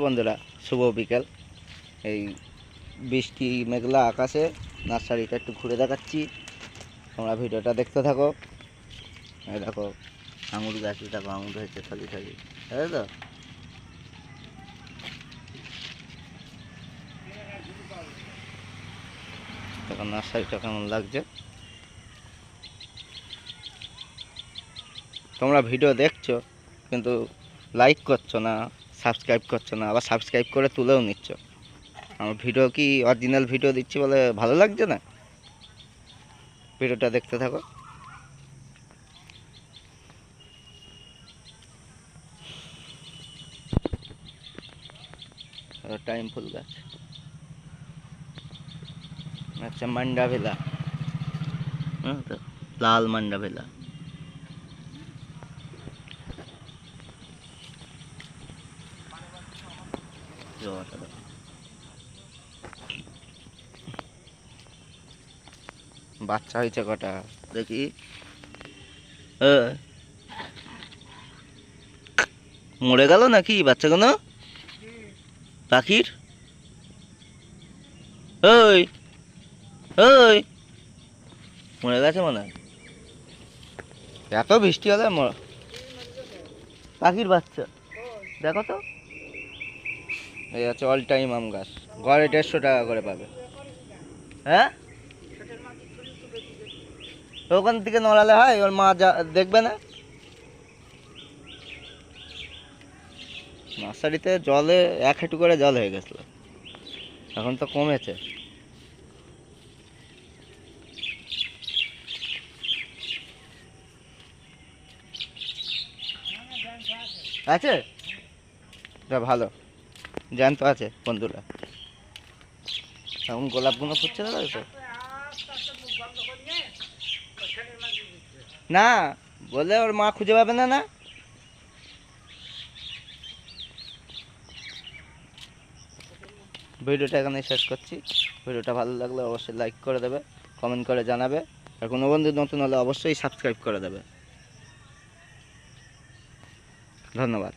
বন্ধুরা, শুভ বিকেল। এই বৃষ্টি মেঘলা আকাশে নার্সারিটা একটু ঘুরে দেখাচ্ছি। তোমরা ভিডিওটা দেখতে থাকো। দেখো, আঙুর গাছে দেখো, আঙুর হয়েছে থালি থালি তাই তো? নার্সারিটা কেমন লাগছে। তোমরা ভিডিও দেখছ, কিন্তু লাইক করছ না। সাবস্ক্রাইব করছ না, আবার সাবস্ক্রাইব করে তুলেও নিচ্ছ। আমার ভিডিও কি অরিজিনাল ভিডিও দিচ্ছি বলে ভালো লাগছে না? ভিডিওটা দেখতে থাকো। টাইম ফুল গাছ। আচ্ছা মান্ডা ভেলা হ্যাঁ লাল মান্ডা ভেলা বাচ্চা হয়েছে কটা? দেখি। মরে গেল নাকি বাচ্চাগুলো? পাখির? ওই ওই। মরে গেছে মনে হয়। এত বৃষ্টি হলে পাখির বাচ্চা। দেখো তো। এই আছে অল টাইম আম গাছ। ঘরে দেড়শো টাকা করে পাবে। হ্যাঁ? ওখান থেকে নড়ালে হয় ওর মা যা, দেখবে না? নার্সারিতে জলে এক হাঁটু করে জল হয়ে গেছিল। এখন তো কমেছে। আছে? ভালো। জ্যান্ত আছে বন্ধুরা। এখন গোলাপগুলো ফুটছে না তো না বলে ওর মা খুঁজে পাবে না না? ভিডিওটা এখানে শেষ করছি। ভিডিওটা ভালো লাগলে অবশ্যই লাইক করে দেবে কমেন্ট করে জানাবে। আর কোনো বন্ধু নতুন হলে অবশ্যই সাবস্ক্রাইব করে দেবে। ধন্যবাদ।